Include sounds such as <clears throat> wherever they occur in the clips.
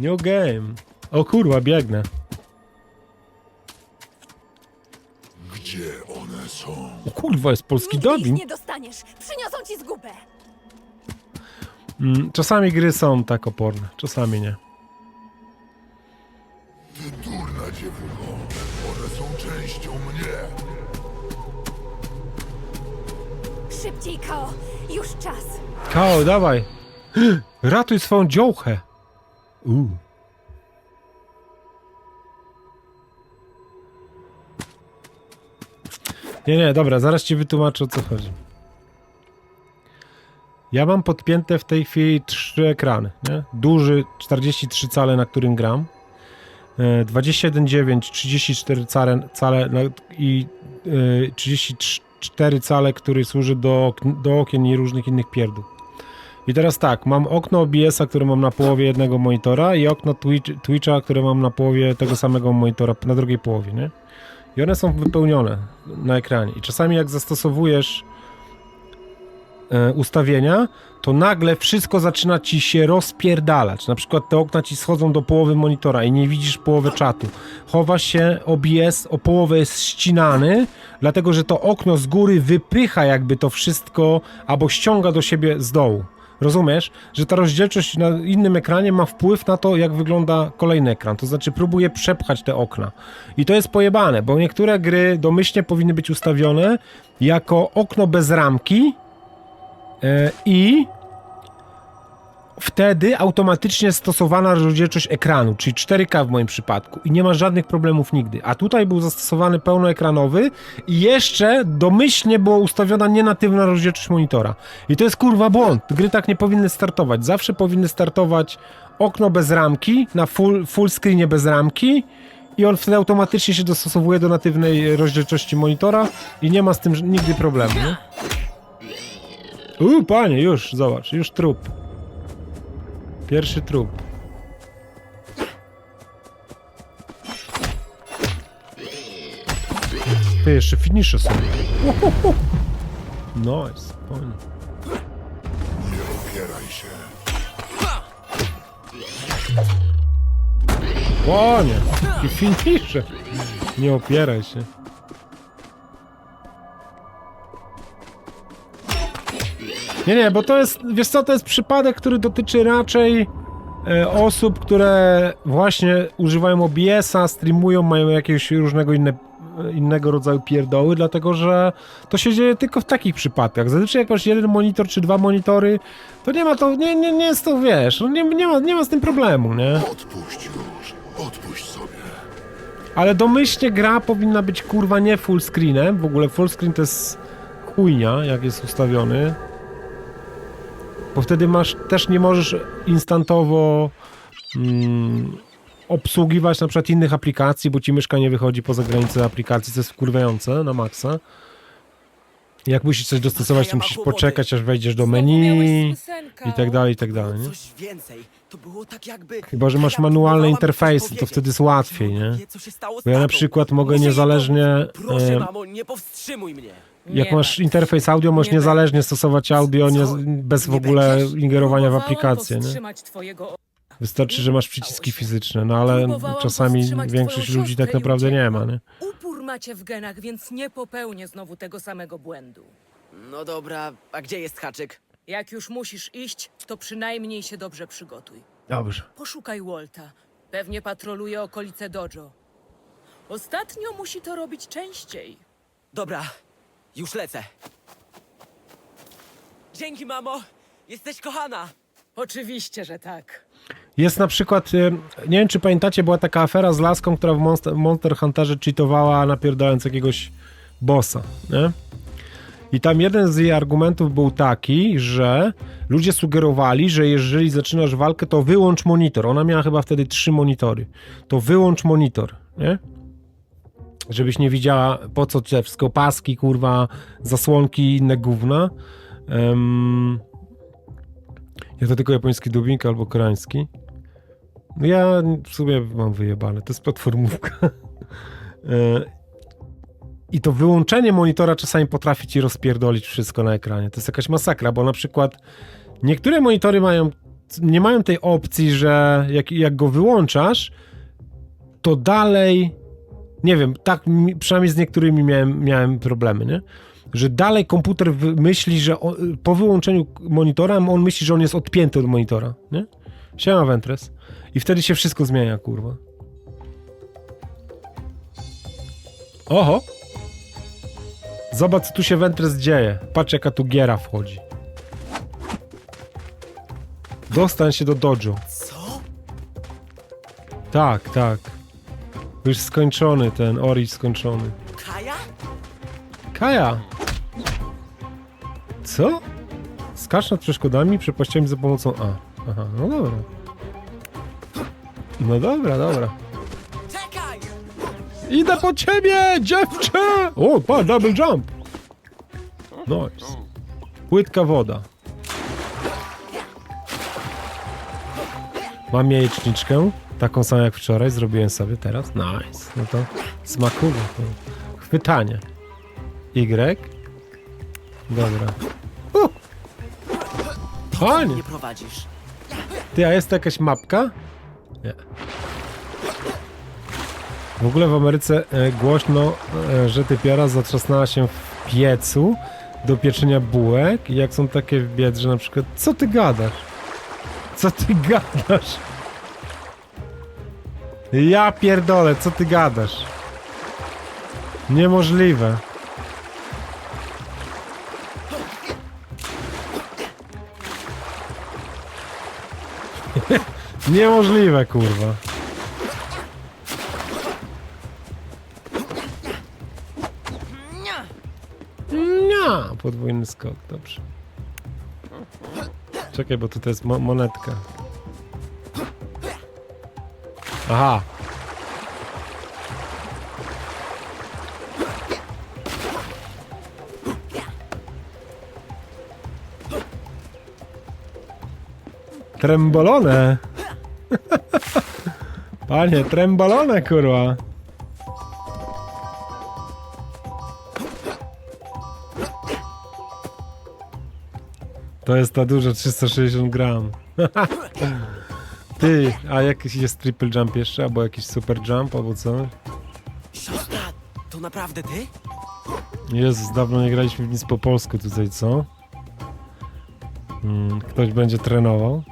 New game. O kurwa, biegnę. Gdzie one są? O kurwa, jest polski Nigdy ich dubbing. nie dostaniesz. Przyniosą ci zgubę. Mm, czasami gry są tak oporne, czasami nie. Ty durna dziewucho. One są częścią mnie. Szybciej, Kao. Już czas. Kao, dawaj. <gasps> Ratuj swoją dziołchę. Nie, nie, dobra, zaraz ci wytłumaczę o co chodzi. Ja mam podpięte w tej chwili trzy ekrany, nie? Duży 43 cale, na którym gram. e, 21,9, 34 cale, cale i e, 34 cale, który służy do, do okien i różnych innych pierdół. I teraz tak, mam okno OBS-a, które mam na połowie jednego monitora i okno Twitch, Twitcha, które mam na połowie tego samego monitora, na drugiej połowie, nie? I one są wypełnione na ekranie. I czasami jak zastosowujesz e, ustawienia, to nagle wszystko zaczyna ci się rozpierdalać. Na przykład te okna ci schodzą do połowy monitora i nie widzisz połowy czatu. Chowa się OBS, o połowę jest ścinany, dlatego że to okno z góry wypycha jakby to wszystko, albo ściąga do siebie z dołu. Rozumiesz, że ta rozdzielczość na innym ekranie ma wpływ na to, jak wygląda kolejny ekran. To znaczy, próbuje przepchać te okna. I to jest pojebane, bo niektóre gry domyślnie powinny być ustawione jako okno bez ramki, E, i wtedy automatycznie stosowana rozdzielczość ekranu, czyli 4K w moim przypadku i nie ma żadnych problemów nigdy. A tutaj był zastosowany pełnoekranowy i jeszcze domyślnie była ustawiona nienatywna rozdzielczość monitora. I to jest kurwa błąd. Gry tak nie powinny startować. Zawsze powinny startować okno bez ramki, na full, full screenie bez ramki i on wtedy automatycznie się dostosowuje do natywnej rozdzielczości monitora i nie ma z tym nigdy problemu. Nie? Uuu, panie, już, zobacz, już trup. Pierwszy trup. Ty, jeszcze finisze są. Nice, panie. Nie opieraj się. Panie, i finisze. Nie opieraj się. Nie, nie, bo to jest, wiesz co, to jest przypadek, który dotyczy raczej e, osób, które właśnie używają OBS-a, streamują, mają jakiegoś różnego inne, innego rodzaju pierdoły, dlatego że to się dzieje tylko w takich przypadkach. Zazwyczaj jakoś jeden monitor czy dwa monitory, to nie ma to, nie, nie, nie jest to, wiesz, no nie, nie, ma, nie ma z tym problemu, nie? Odpuść już. Odpuść sobie. Ale domyślnie gra powinna być kurwa nie full screenem. W ogóle full screen to jest chujnia, jak jest ustawiony. Bo wtedy masz, też nie możesz instantowo mm, obsługiwać na przykład innych aplikacji, bo ci myszka nie wychodzi poza granicę aplikacji, co jest wkurwiające na maksa. Jak musisz coś dostosować, to musisz poczekać, aż wejdziesz do menu i tak dalej, i tak dalej, nie? Coś więcej. To było tak jakby... Chyba, że masz manualne interfejsy, to wtedy jest łatwiej, nie? Bo ja na przykład mogę niezależnie... Proszę, mamo, nie powstrzymuj mnie. Jak Nie masz martw. interfejs audio, możesz Nie niezależnie stosować audio nie, Co? bez w Nie ogóle będziesz? ingerowania w aplikację. Nie? powstrzymać twojego Wystarczy, że masz przyciski fizyczne, no ale Próbowałam czasami powstrzymać większość twoją ludzi tak i naprawdę nie ma. Nie? Upór macie w genach, więc nie popełnię znowu tego samego błędu. No dobra, a gdzie jest haczyk? Jak już musisz iść, to przynajmniej się dobrze przygotuj. Dobrze. Poszukaj Walta. Pewnie patroluje okolice Dojo. Ostatnio musi to robić częściej. Dobra, już lecę. Dzięki, mamo. Jesteś kochana. Oczywiście, że tak. Jest na przykład, e, nie wiem czy pamiętacie, była taka afera z laską, która w Monster, Monster Hunterze cheatowała napierdając jakiegoś bossa, nie? I tam jeden z jej argumentów był taki, że ludzie sugerowali, że jeżeli zaczynasz walkę, to wyłącz monitor. Ona miała chyba wtedy trzy monitory. To wyłącz monitor, nie? Żebyś nie widziała po co te wszystkie paski, kurwa, zasłonki i inne gówna. Em, ja to tylko japoński dubbing albo koreański. No ja w sumie mam wyjebane, to jest platformówka. <laughs> E, I to wyłączenie monitora czasami potrafi ci rozpierdolić wszystko na ekranie. To jest jakaś masakra, bo na przykład niektóre monitory mają nie mają tej opcji, że jak, jak go wyłączasz, to dalej, nie wiem, tak przynajmniej z niektórymi miałem, miałem problemy, nie? Że dalej komputer myśli, że on, po wyłączeniu monitora on myśli, że on jest odpięty od monitora, nie? Siema Ventres. I wtedy się wszystko zmienia, kurwa. Oho! Zobacz, co tu się Ventres dzieje. Patrz, jaka tu giera wchodzi. Dostań się do dojo. Co? Tak, tak. Już skończony ten, Ori skończony. Kaja? Kaja! Co? Skacz nad przeszkodami, przepaściami za pomocą A. Aha, no dobra. No dobra, dobra. Czekaj! Idę po ciebie, dziewczę! O, pa, double jump! Nice. Płytka woda. Mam jajeczniczkę, taką samą jak wczoraj, zrobiłem sobie teraz. Nice. No to smakowe. To. Chwytanie. Y. Dobra. Uh. Fajnie. Nie prowadzisz. Ty, a jest to jakaś mapka? Nie. W ogóle w Ameryce e, głośno, e, że typiara zatrzasnęła się w piecu do pieczenia bułek i jak są takie w biedrze na przykład, co ty gadasz? Co ty gadasz? Ja pierdolę, co ty gadasz? Niemożliwe. <laughs> Niemożliwe, kurwa. Nie, podwójny skok, dobrze. Czekaj, bo tutaj jest mo monetka. Aha. Trembolone. <laughs> Panie, trembolone, kurwa. To jest ta duża 360 gram. <laughs> Ty, a jakiś jest triple jump jeszcze, albo jakiś super jump, albo co? Siostra, to naprawdę ty? Jezus, dawno nie graliśmy w nic po polsku tutaj, co? Mm, ktoś będzie trenował?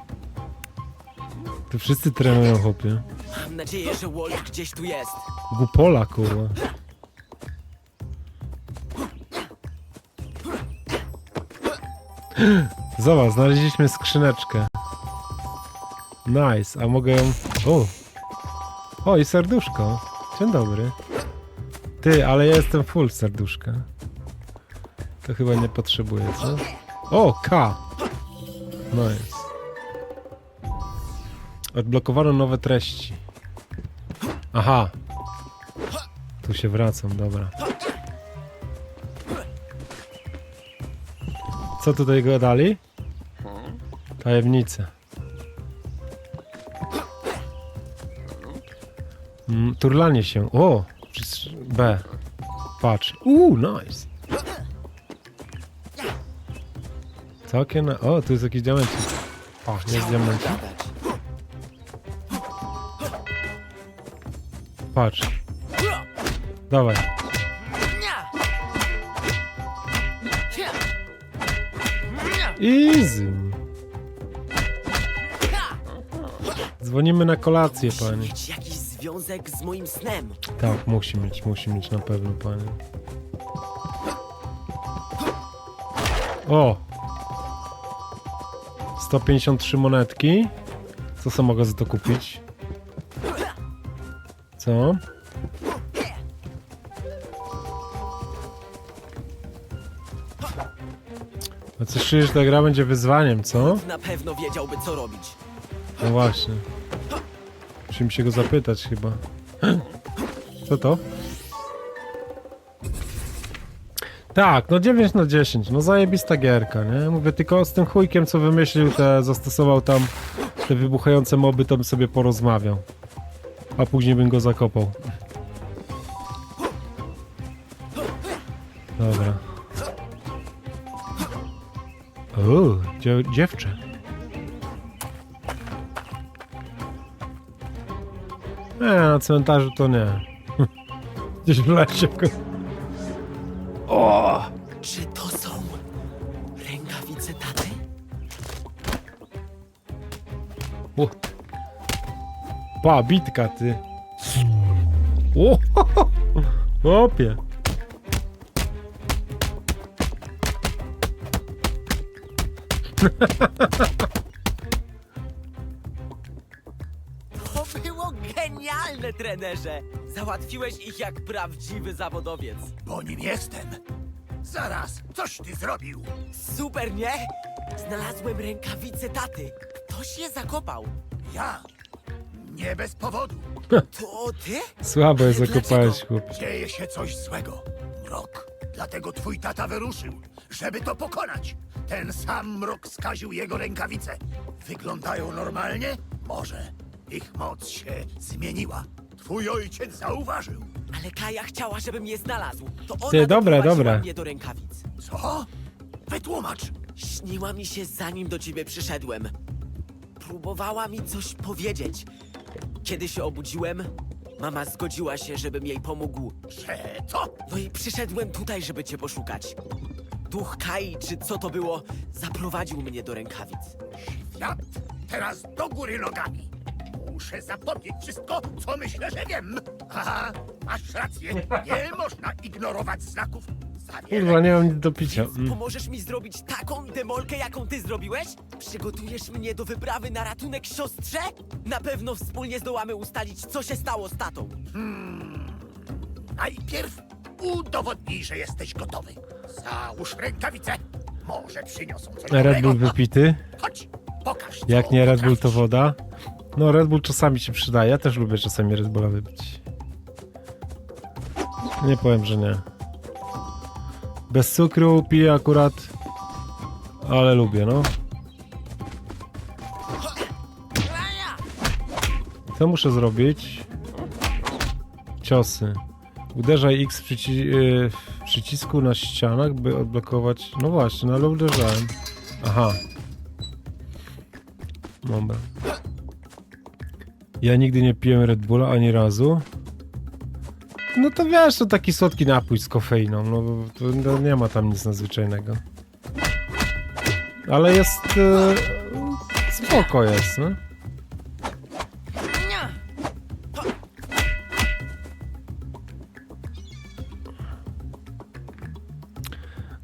Tu wszyscy trenują, chłopie. Mam nadzieję, że Wolf gdzieś tu jest. Gupola, kurwa. Zobacz, znaleźliśmy skrzyneczkę. Nice, a mogę ją... O! O, i serduszko. Dzień dobry. Ty, ale ja jestem full serduszka. To chyba nie potrzebuję, co? O, K! Nice. Odblokowano nowe treści. Aha. Tu się wracam, dobra. Co tutaj go dali? Tajemnice. Mm, turlanie się. O! B. Patrz. Uuu, nice. Całkiem na... O, tu jest jakiś diamencik. O, jest diamencik. Patrz. Dawaj. Easy. Dzwonimy na kolację, jakiś związek z moim snem. Tak, musi mieć, musi mieć na pewno, panie. O! 153 monetki. Co sam mogę za to kupić? Co? Coś czujesz, że ta gra będzie wyzwaniem, co? Na pewno wiedziałby, co robić. No właśnie. Musimy się go zapytać chyba. Co to? Tak, no 9 na 10, no zajebista gierka, nie? Mówię, tylko z tym chujkiem, co wymyślił, te, zastosował tam te wybuchające moby, to bym sobie porozmawiał. A później bym go zakopał. Dobra. Uuu, dzie dziewczę. Na cmentarzu to nie. <laughs> Gdzieś w lesie. O! Czy to są rękawice taty? o. Pa, bitka, ty. O! <laughs> Opie. <laughs> genialne, trenerze! Załatwiłeś ich jak prawdziwy zawodowiec. Bo nim jestem. Zaraz, coś ty zrobił. Super, nie? Znalazłem rękawice taty. Ktoś je zakopał. Ja. Nie bez powodu. <laughs> To ty? Słabo je zakopałeś, chłopie. Dzieje się coś złego. Mrok. Dlatego twój tata wyruszył, żeby to pokonać. Ten sam mrok skaził jego rękawice. Wyglądają normalnie? Może. Ich moc się zmieniła. Twój ojciec zauważył. Ale Kaja chciała, żebym je znalazł. To ona Ty, dobre, doprowadziła dobre. mnie do rękawic. Co? Wytłumacz. Śniła mi się zanim do ciebie przyszedłem. Próbowała mi coś powiedzieć. Kiedy się obudziłem, mama zgodziła się, żebym jej pomógł. Że co? No i przyszedłem tutaj, żeby cię poszukać. Duch Kai, czy co to było, zaprowadził mnie do rękawic. Świat teraz do góry nogami. Muszę zapomnieć wszystko, co myślę, że wiem. Aha, masz rację. Nie można ignorować znaków. Kurwa, nie mam nic do picia. Więc Mm. pomożesz mi zrobić taką demolkę, jaką ty zrobiłeś? Przygotujesz mnie do wyprawy na ratunek siostrze? Na pewno wspólnie zdołamy ustalić, co się stało z tatą. Najpierw udowodnij, że jesteś gotowy. Załóż rękawice. Może przyniosą coś Red dobrego. Bull wypity. Chodź, pokaż, co Jak nie Red Bull, to potrafisz. woda. No, Red Bull czasami się przydaje. Ja też lubię czasami Red Bulla wypić. Nie powiem, że nie. Bez cukru piję akurat, ale lubię, no. Co muszę zrobić? Ciosy. Uderzaj X w, przyci y, w przycisku na ścianach, by odblokować... No właśnie, no ale uderzałem. Aha. Dobra. Ja nigdy nie piłem Red Bulla ani razu. No to wiesz, to taki słodki napój z kofeiną. No to nie ma tam nic nadzwyczajnego. Ale jest. E, spoko jest, no.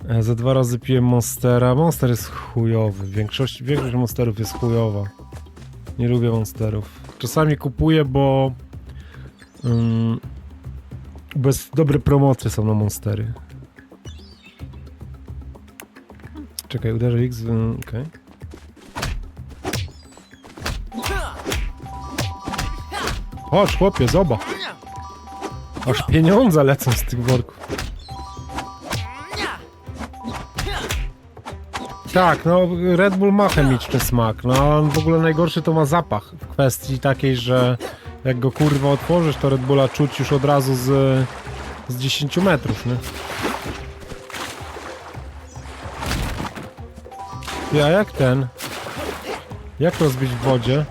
E, Za dwa razy piłem Monstera. Monster jest chujowy. Większość, większość Monsterów jest chujowa. Nie lubię Monsterów. Czasami kupuję, bo ym, bez dobre promocje są na Monstery. Czekaj, uderzę X. ym, Okej. Chodź, chłopie, zobacz. Aż pieniądze lecą z tych worków. Tak, no Red Bull ma chemiczny smak, no a on w ogóle najgorszy to ma zapach w kwestii takiej, że jak go kurwa otworzysz, to Red Bulla czuć już od razu z, z 10 metrów, nie? Ty, a jak ten? Jak rozbić w wodzie?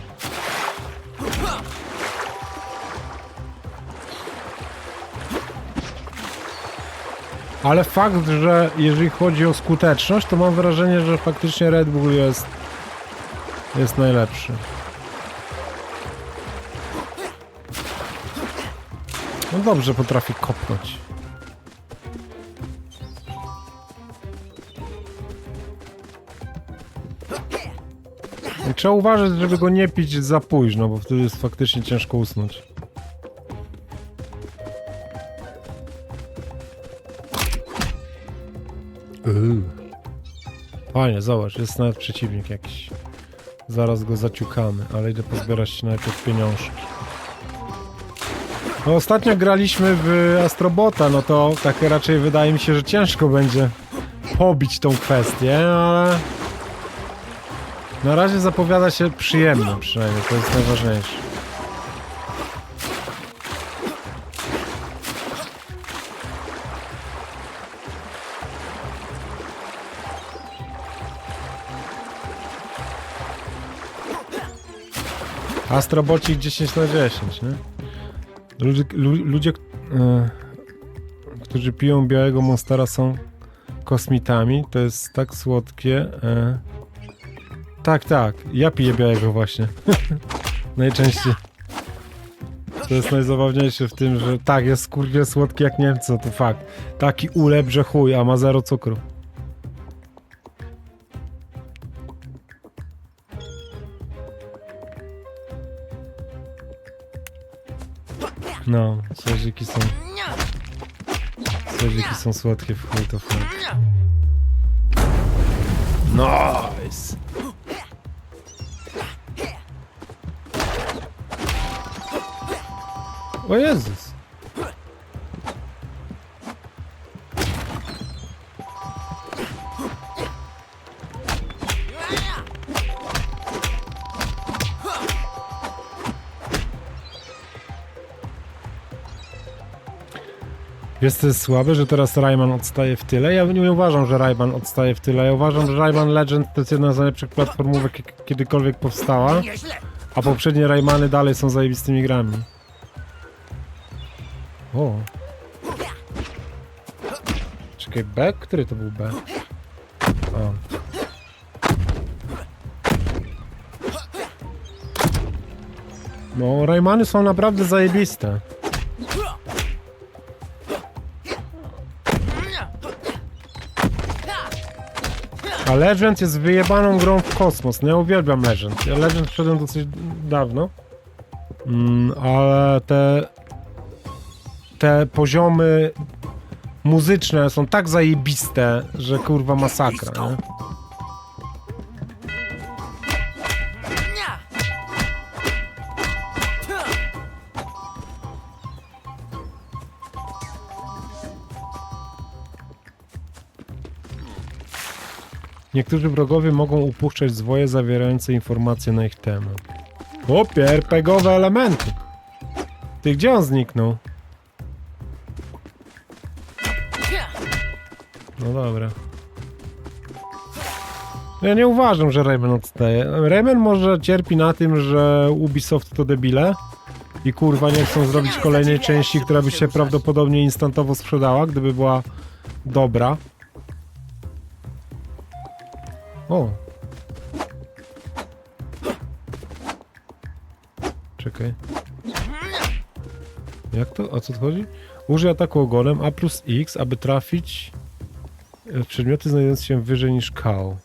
Ale fakt, że jeżeli chodzi o skuteczność, to mam wrażenie, że faktycznie Red Bull jest jest najlepszy. No dobrze potrafi kopnąć. Trzeba uważać, żeby go nie pić za późno, bo wtedy jest faktycznie ciężko usnąć. Fajnie, zobacz, jest nawet przeciwnik jakiś. Zaraz go zaciukamy, ale idę pozbierać najpierw pieniążki. No ostatnio graliśmy w Astrobota, no to tak raczej wydaje mi się, że ciężko będzie pobić tą kwestię, ale... Na razie zapowiada się przyjemnie przynajmniej, to jest najważniejsze. Astrobocik 10 na 10, nie? Ludzie, lu, ludzie e, którzy piją białego monstera są kosmitami. To jest tak słodkie. E, tak, tak. Ja piję białego właśnie. <laughs> Najczęściej. To jest najzabawniejsze w tym, że tak, jest kurwie słodki jak Niemcy, to fakt. Taki ulep, że chuj, a ma zero cukru. No, słodziki są... Słodziki są słodkie w chuj, to fakt. Nice! O Jezus! Jest to słabe, że teraz Rayman odstaje w tyle. Ja nie uważam, że Rayman odstaje w tyle. Ja uważam, że Rayman Legend to jest jedna z najlepszych platformówek, kiedykolwiek powstała. A poprzednie Raymany dalej są zajebistymi grami. O. Czekaj, B? Który to był B? O. No, Raymany są naprawdę zajebiste. A Legend jest wyjebaną grą w kosmos. No ja uwielbiam Legend. Ja Legend wszedłem dosyć dawno. Mm, ale te te poziomy muzyczne są tak zajebiste, że kurwa masakra, nie? Niektórzy wrogowie mogą upuszczać zwoje zawierające informacje na ich temat. Opie, RPGowe elementy. Ty, gdzie on zniknął? No dobra. Ja nie uważam, że Rayman odstaje. Rayman może cierpi na tym, że Ubisoft to debile i kurwa nie chcą zrobić kolejnej części, która by się prawdopodobnie instantowo sprzedała, gdyby była dobra. O. Czekaj. Jak to? O co chodzi? Użyj ataku ogonem A plus X, aby trafić w przedmioty znajdujące się wyżej niż kał.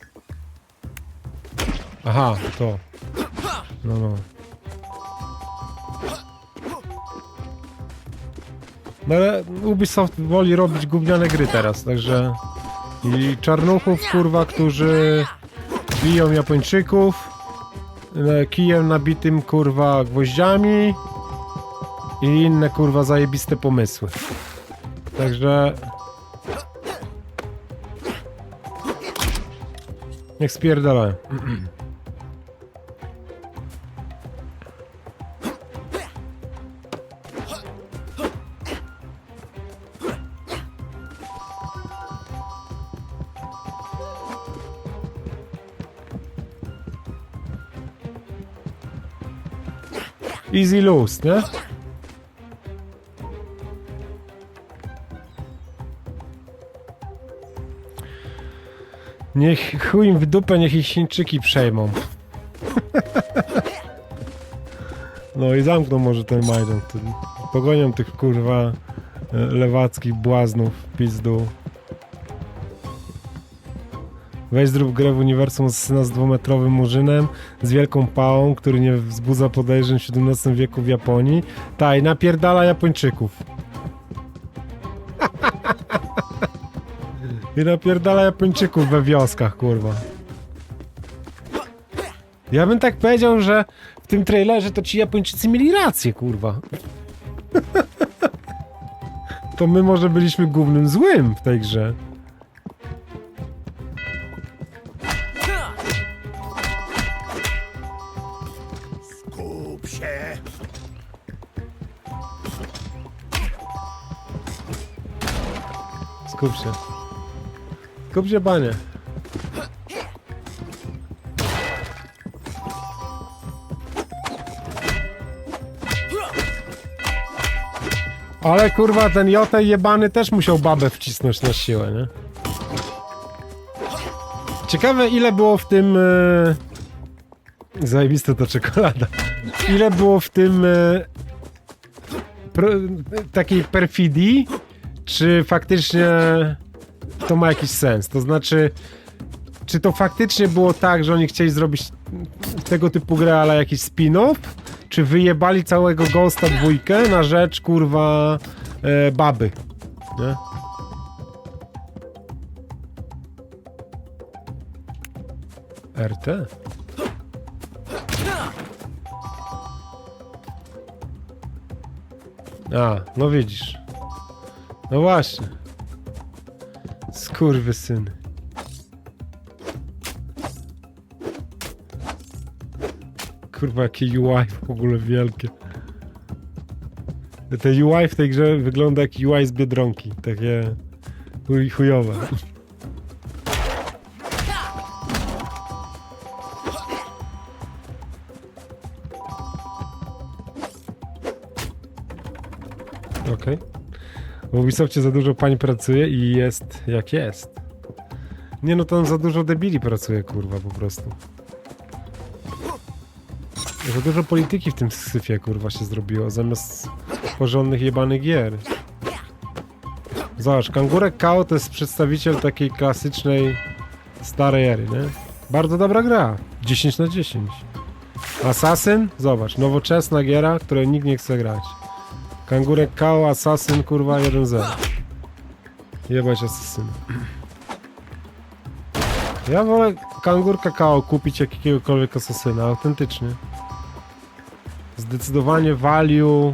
Aha, to. No, no. No ale Ubisoft woli robić gówniane gry teraz, także... I czarnuchów, kurwa, którzy biją Japończyków e, kijem nabitym, kurwa, gwoździami i inne, kurwa, zajebiste pomysły. Także... Niech spierdalają. <clears throat> Easy lose, nie? Niech chuj im w dupę, niech ich Chińczyki przejmą. No i zamkną może ten Majdan. Pogonią tych kurwa e, lewackich błaznów pizdu. Weź zrób grę w uniwersum z syna z dwumetrowym murzynem, z wielką pałą, który nie wzbudza podejrzeń w XVII wieku w Japonii. Ta i napierdala Japończyków. <laughs> I napierdala Japończyków we wioskach, kurwa. Ja bym tak powiedział, że w tym trailerze to ci Japończycy mieli rację, kurwa. <laughs> to my może byliśmy głównym złym w tej grze. Skup się. Skup się, panie. Ale kurwa, ten Jotej jebany też musiał babę wcisnąć na siłę, nie? Ciekawe ile było w tym... E... Zajebiste to czekolada. Ile było w tym... E... Pro... takiej perfidii, czy faktycznie to ma jakiś sens? To znaczy, czy to faktycznie było tak, że oni chcieli zrobić tego typu grę, ale jakiś spin-off? Czy wyjebali całego Ghosta dwójkę na rzecz, kurwa, e, baby? Nie? RT? A, no widzisz. No właśnie. Skurwy syn. Kurwa, jakie UI w ogóle wielkie. Te UI w tej grze wygląda jak UI z Biedronki. Takie chuj- chujowe. W Ubisoftie za dużo pań pracuje i jest jak jest. Nie no, tam za dużo debili pracuje, kurwa, po prostu. Za dużo polityki w tym syfie, kurwa, się zrobiło, zamiast porządnych jebanych gier. Zobacz, Kangurek Kao to jest przedstawiciel takiej klasycznej starej ery, nie? Bardzo dobra gra. 10 na 10. Assassin? Zobacz, nowoczesna giera, której nikt nie chce grać. Kangurek Kao, Assassin, kurwa, 1-0. Jebać Assassin. Ja wolę Kangur Kakao kupić jak jakiegokolwiek asasyna, autentycznie. Zdecydowanie value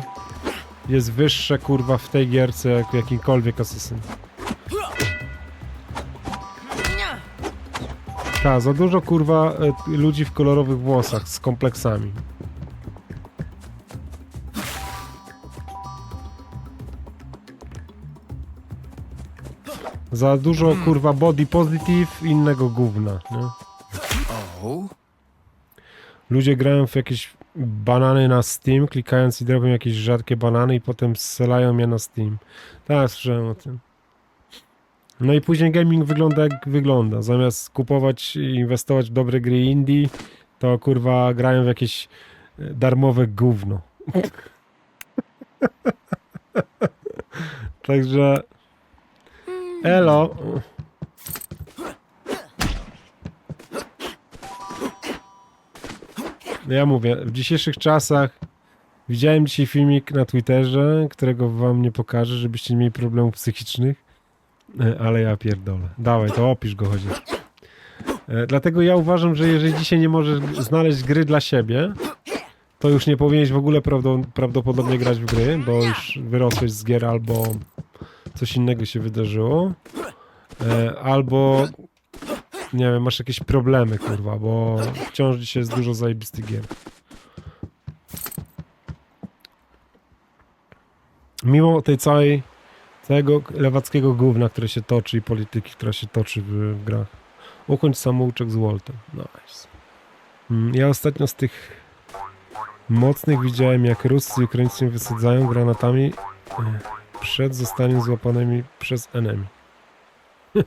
jest wyższe kurwa w tej gierce jak jakimkolwiek asasyn. Ta, za dużo kurwa e, ludzi w kolorowych włosach z kompleksami. Za dużo kurwa body positive i innego gówna, nie? Ludzie grają w jakieś banany na Steam, klikając i robią jakieś rzadkie banany i potem strzelają je na Steam. Tak, słyszałem o tym. No i później gaming wygląda jak wygląda. Zamiast kupować i inwestować w dobre gry indie, to kurwa grają w jakieś e, darmowe gówno. <laughs> Także Elo. Ja mówię, w dzisiejszych czasach widziałem dzisiaj filmik na Twitterze, którego wam nie pokażę, żebyście nie mieli problemów psychicznych, E, ale ja pierdolę. Dawaj, to opisz go chociaż. E, Dlatego ja uważam, że jeżeli dzisiaj nie możesz znaleźć gry dla siebie, to już nie powinieneś w ogóle prawdopodobnie grać w gry, bo już wyrosłeś z gier albo coś innego się wydarzyło. E, albo nie wiem, masz jakieś problemy, kurwa, bo wciąż dzisiaj jest dużo zajebistych gier. Mimo tej całej całego lewackiego gówna, które się toczy i polityki, która się toczy w, w grach. Ukończ samouczek z Waltem. Nice. Mm, Ja ostatnio z tych mocnych widziałem, jak Ruscy i Ukraińcy wysadzają granatami e, przed zostaniem złapanymi przez enemy. <laughs>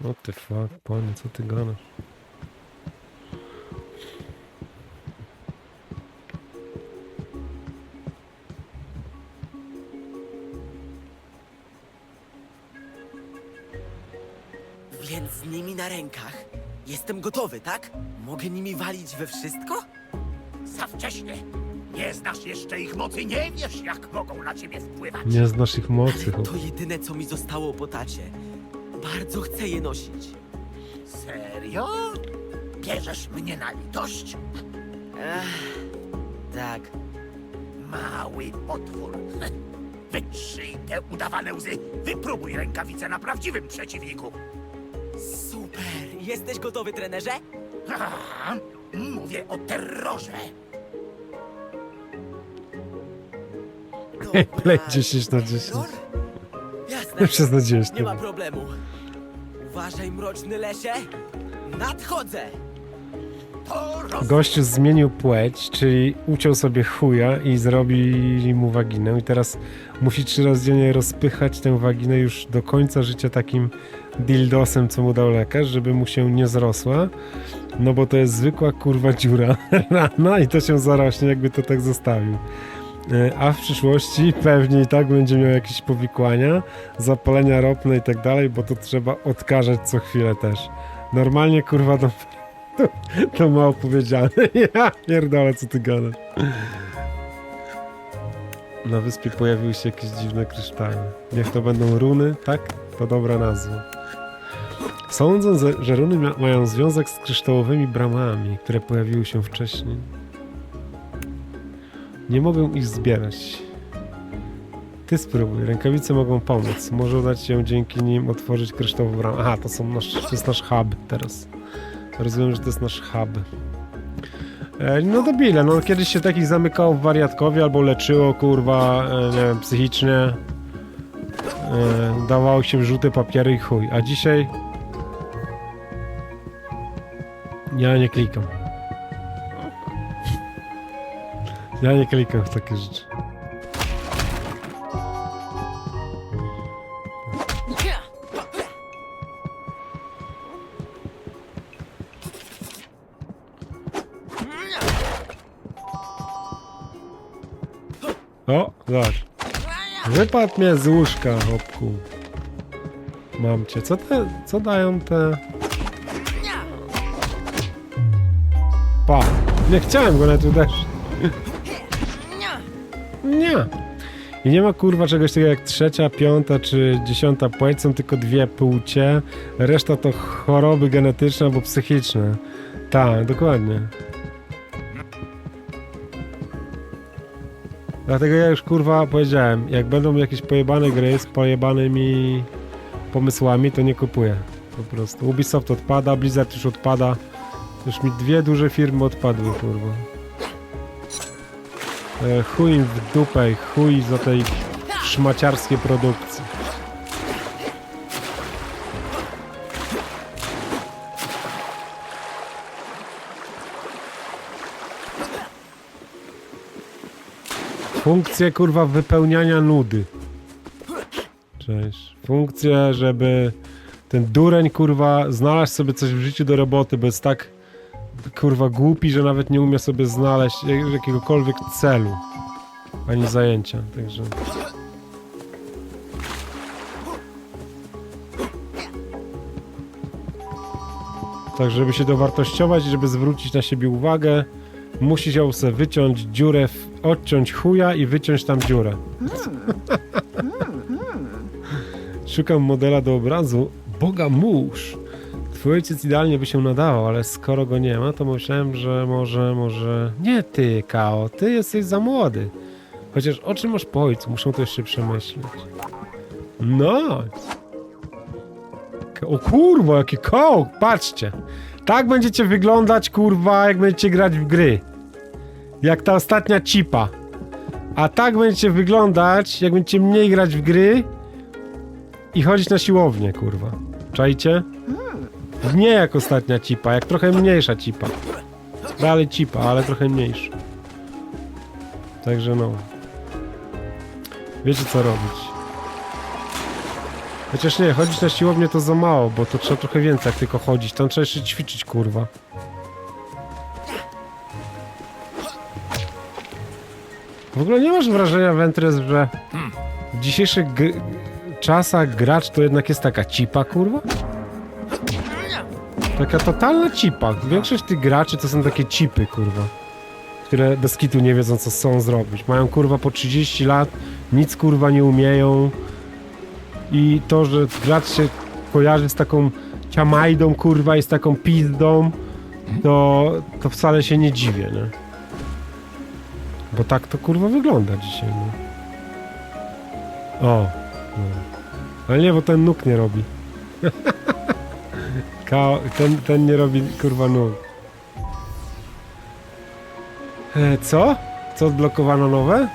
What the fuck, panie, co ty gadasz? Więc z nimi na rękach. Jestem gotowy, tak? Mogę nimi walić we wszystko? Za wcześnie. Nie znasz jeszcze ich mocy, nie wiesz, jak mogą na ciebie wpływać. Nie znasz ich mocy, chłop. To jedyne, co mi zostało po tacie. Bardzo chcę je nosić. Serio? Bierzesz mnie na litość? Tak. Mały potwór. <laughs> Wytrzyj te udawane łzy. Wypróbuj rękawice na prawdziwym przeciwniku. Super. Jesteś gotowy, trenerze? Aha, <laughs> mówię o terrorze. <laughs> Play 10 na 10. Terror? Jasne. Przez nadzieję, Nie ma problemu. Uważaj, mroczny lesie. Nadchodzę. To roz... Gościu zmienił płeć, czyli uciął sobie chuja i zrobili mu waginę i teraz musi trzy razy dziennie rozpychać tę waginę już do końca życia takim dildosem, co mu dał lekarz, żeby mu się nie zrosła. No bo to jest zwykła kurwa dziura <laughs> rana i to się zarośnie, jakby to tak zostawił. E, A w przyszłości pewnie i tak będzie miał jakieś powikłania, zapalenia ropne i tak dalej, bo to trzeba odkażać co chwilę też. Normalnie kurwa to, to, to mało powiedziane. <laughs> Ja pierdolę, co ty gadasz. Na wyspie pojawiły się jakieś dziwne kryształy. Niech to będą runy, tak? To dobra nazwa. Sądzę, że- runy mają związek z kryształowymi bramami, które pojawiły się wcześniej. Nie mogę ich zbierać. Ty spróbuj, rękawice mogą pomóc. Może uda ci się dzięki nim otworzyć kryształową bramę. Aha, to, są nasz, to jest nasz hub teraz. Rozumiem, że to jest nasz hub. E, no debile, no kiedyś się takich zamykało w wariatkowie albo leczyło, kurwa, e, nie wiem, psychicznie. E, dawało się żółte papiery i chuj. A dzisiaj... Ja nie klikam. Ja nie klikam w takie rzeczy. O, zobacz. Wypadł mnie z łóżka, hopku. Mam cię. Co te, co dają te... Pa. Nie chciałem go nawet uderzyć. I nie ma kurwa czegoś takiego jak trzecia, piąta czy dziesiąta płeć, są tylko dwie płcie. Reszta to choroby genetyczne albo psychiczne. Tak, dokładnie. Dlatego ja już kurwa powiedziałem, jak będą jakieś pojebane gry z pojebanymi pomysłami, to nie kupuję. Po prostu. Ubisoft odpada, Blizzard już odpada. Już mi dwie duże firmy odpadły, kurwa. E, chuj w dupę, chuj za tej szmaciarskiej produkcji. Funkcje kurwa wypełniania nudy. Cześć. Funkcje, żeby ten dureń kurwa znalazł sobie coś w życiu do roboty, bo jest tak kurwa głupi, że nawet nie umie sobie znaleźć jak- jakiegokolwiek celu ani zajęcia, także... Tak, żeby się dowartościować i żeby zwrócić na siebie uwagę, musi się sobie wyciąć dziurę, w, odciąć chuja i wyciąć tam dziurę. Szukam modela do obrazu. Boga mórz! Ojciec idealnie by się nadawał, ale skoro go nie ma, to myślałem, że może, może... Nie ty, Kao, ty jesteś za młody. Chociaż o czym masz po ojcu? Muszę to jeszcze przemyśleć. No. O kurwa, jaki koł, patrzcie. Tak będziecie wyglądać, kurwa, jak będziecie grać w gry. Jak ta ostatnia cipa. A tak będziecie wyglądać, jak będziecie mniej grać w gry i chodzić na siłownię, kurwa. Czajcie? Nie jak ostatnia cipa, jak trochę mniejsza cipa. Dalej cipa, ale trochę mniejsza. Także no. Wiecie co robić. Chociaż nie, chodzić na siłownię to za mało, bo to trzeba trochę więcej jak tylko chodzić. Tam trzeba jeszcze ćwiczyć, kurwa. W ogóle nie masz wrażenia, Ventres, że w dzisiejszych czasach gracz to jednak jest taka cipa, kurwa? Taka totalna cipa. Większość tych graczy to są takie cipy, kurwa. Które bez kitu nie wiedzą, co chcą zrobić. Mają, kurwa, po 30 lat, nic, kurwa, nie umieją. I to, że gracz się kojarzy z taką ciamajdą, kurwa, i z taką pizdą, to, to wcale się nie dziwię, nie? Bo tak to, kurwa, wygląda dzisiaj, no. O, no. Ale nie, bo ten nóg nie robi. <laughs> Ka ten, ten nie robi kurwa nóg. E, co? Co odblokowano nowe?